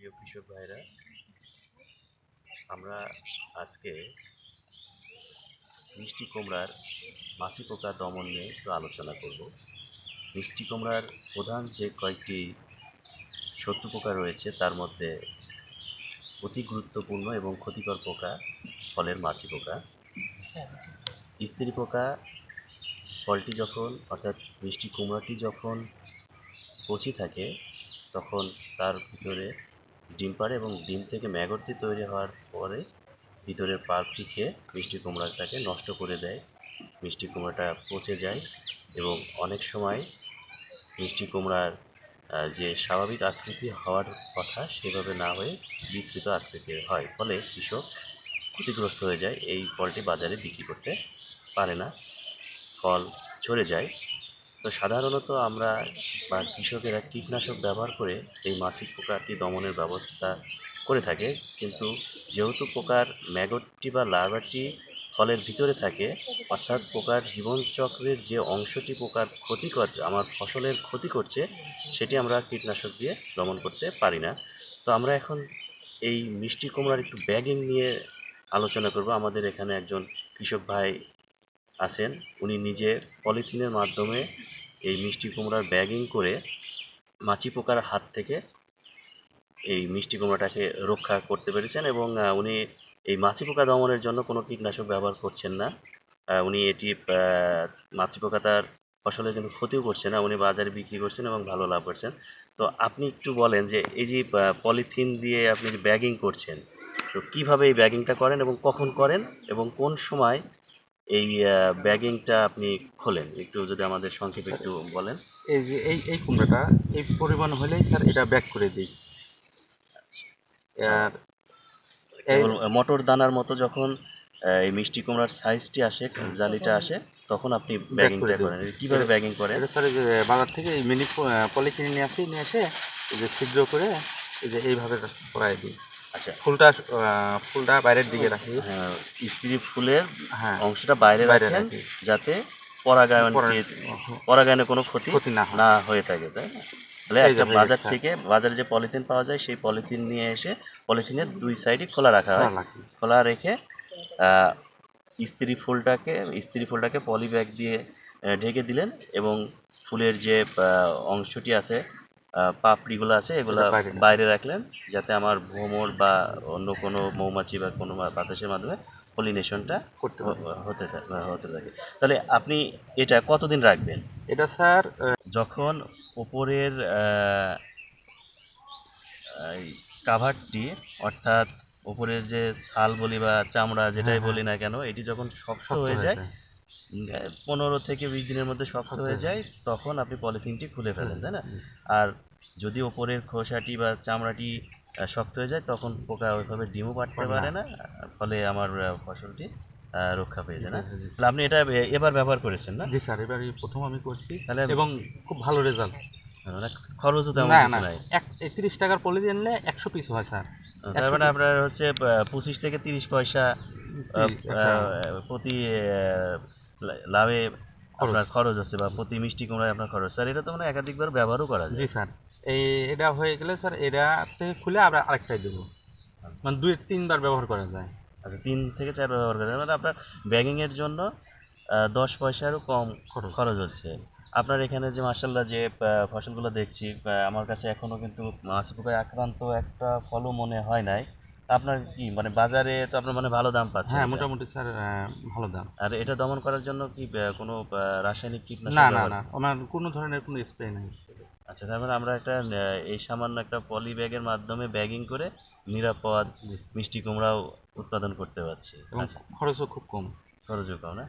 প্রিয় কৃষক ভাইরা, আমরা আজকে মিষ্টি কুমড়ার মাছি পোকা দমন নিয়ে একটু আলোচনা করব। মিষ্টি কুমড়ার প্রধান যে কয়েকটি শত্রু পোকা রয়েছে, তার মধ্যে অতি গুরুত্বপূর্ণ এবং ক্ষতিকর পোকা ফলের মাছি পোকা। স্ত্রী পোকা, ফলটি যখন, অর্থাৎ মিষ্টি কুমড়াটি যখন কচি থাকে, তখন তার ভিতরে ডিম পাড়ে এবং ডিম থেকে ম্যাগটটি তৈরি হওয়ার পরে ভিতরের পাল্পটি খেয়ে মিষ্টি কুমড়াটাকে নষ্ট করে দেয়। মিষ্টি কুমড়াটা পচে যায় এবং অনেক সময় মিষ্টি কুমড়ার যে স্বাভাবিক আকৃতি হওয়ার কথা সেভাবে না হয়ে বিকৃত আকৃতির হয়। ফলে কৃষক ক্ষতিগ্রস্ত হয়ে যায়, এই ফলটি বাজারে বিক্রি করতে পারে না। ফল ঝরে যায় তো সাধারণত আমরা বা কৃষকেরা কীটনাশক ব্যবহার করে এই মাসিক পোকাটি দমনের ব্যবস্থা করে থাকে। কিন্তু যেহেতু পোকার ম্যাগটটি বা লার্ভাটি ফলের ভিতরে থাকে, অর্থাৎ পোকার জীবনচক্রের যে অংশটি পোকার ক্ষতি করছে আমার ফসলের ক্ষতি করছে, সেটি আমরা কীটনাশক দিয়ে দমন করতে পারি না। তো আমরা এখন এই মিষ্টি কুমড়ার একটু ব্যাগিং নিয়ে আলোচনা করব। আমাদের এখানে একজন কৃষক ভাই আছেন, উনি নিজে পলিথিনের মাধ্যমে এই মিষ্টি কুমড়ার ব্যাগিং করে মাছি পোকার হাত থেকে এই মিষ্টি কুমড়াটাকে রক্ষা করতে পেরেছেন এবং উনি এই মাছি পোকা দমনের জন্য কোনো কীটনাশক ব্যবহার করছেন না। উনি এটি মাছি পোকা তার ফসলের কিন্তু ক্ষতিও করছে না, উনি বাজারে বিক্রি করছেন এবং ভালো লাভ করছেন। তো আপনি একটু বলেন যে এই যে পলিথিন দিয়ে আপনি ব্যাগিং করছেন, তো কীভাবে এই ব্যাগিংটা করেন এবং কখন করেন এবং কোন সময় এই ব্যাগিংটা আপনি খোলেন। একটু যদি আমাদের সংক্ষেপে একটু বলেন। এই যে এই এই কুমড়াটা এই পরিমাণ হলেই স্যার এটা ব্যাক করে দিই। আর মটর দানার মতো যখন এই মিষ্টি কুমড়ার সাইজটি আসে জালিটা আসে তখন আপনি ব্যাগিংটা করে করেন। কীভাবে ব্যাগিং করেন? এটা স্যার যে বাজার থেকে এই মিনি পলিথিন নিয়ে আসি নিয়ে এসে যে ছিদ্র করে এই যে এইভাবে করাই দিই। আচ্ছা। ফুলটা ফুলটা বাইরের দিকে রাখি। হ্যাঁ, স্ত্রী ফুলের হ্যাঁ অংশটা বাইরে বাইরে রাখি। যাতে পরাগায়ন পরাগায়নে কোনো ক্ষতি ক্ষতি না না হয়ে থাকে তাই তাহলে একটা বাজার থেকে বাজারে যে পলিথিন পাওয়া যায় সেই পলিথিন নিয়ে এসে পলিথিনের দুই সাইডই খোলা রাখা হয়। খোলা রেখে। স্ত্রী ফুলটাকে স্ত্রী ফুলটাকে পলি ব্যাগ দিয়ে ঢেকে দিলেন এবং ফুলের যে অংশটি আছে পাপড়িগুলো আছে এগুলো বাইরে রাখলেন। যাতে আমার ভ্রমর বা অন্য কোনো মৌমাছি বা কোনো বাতাসের মাধ্যমে পলিনেশনটা করতে হতে হতে থাকে তাহলে আপনি এটা কতদিন রাখবেন এটা স্যার যখন ওপরের কাভারটি অর্থাৎ ওপরের যে ছাল বলি বা চামড়া যেটাই হ্যাঁ, বলি না কেন এটি যখন শক্ত হয়ে হয়ে যায়। পনেরো থেকে বিশ দিনের মধ্যে শক্ত হয়ে যায় তখন আপনি পলিথিনটি খুলে ফেলেন তাই না? আর যদি ওপরের খোসাটি বা চামড়াটি শক্ত হয়ে যায় তখন পোকা ওইভাবে ডিমও পাড়তে পারে না। ফলে আমার ফসলটি রক্ষা পেয়ে যায় না। তাহলে আপনি এটা এবার ব্যবহার করেছেন না? জি স্যার এবার প্রথম আমি করছি তাহলে এবং খুব ভালো রেজাল্ট খরচও তেমন কিছু নাই। এক একত্রিশ টাকার পলিথিন নিলে একশো পিস হয় স্যার। তার মানে আপনার হচ্ছে পঁচিশ থেকে তিরিশ পয়সা প্রতি লাভে আপনার খরচ হচ্ছে বা প্রতি মিষ্টি কুমড়ায় আপনার খরচ। স্যার এটা তো মানে একাধিকবার ব্যবহারও করা যায়। জি স্যার। এই এটা হয়ে গেলে স্যার এটা থেকে খুলে আমরা আরেকটাই দেবো। মানে দুই তিনবার ব্যবহার করা যায়। আচ্ছা তিন থেকে চার ব্যবহার করা যায়। মানে আপনার ব্যাগিংয়ের জন্য দশ পয়সারও কম খরচ। হচ্ছে। আপনার এখানে যে মার্শাল্লাহ যে ফসলগুলো দেখছি আমার কাছে এখনও কিন্তু মাছ পোকায় আক্রান্ত একটা ফলও মনে হয় নাই। আপনার কি মানে বাজারে তো আপনার মানে ভালো দাম পাচ্ছে হ্যাঁ। মোটামুটি স্যার ভালো দাম। আর এটা দমন করার জন্য কি কোনো রাসায়নিক কীটনাশক না না না আমার কোনো ধরনের কোনো স্প্রে নেই। আচ্ছা তার মানে আমরা একটা এই সামান্য একটা পলি ব্যাগের মাধ্যমে ব্যাগিং করে নিরাপদ মিষ্টি কুমড়াও উৎপাদন করতে পারছি। আচ্ছা। খরচও খুব কম। খরচও কম না?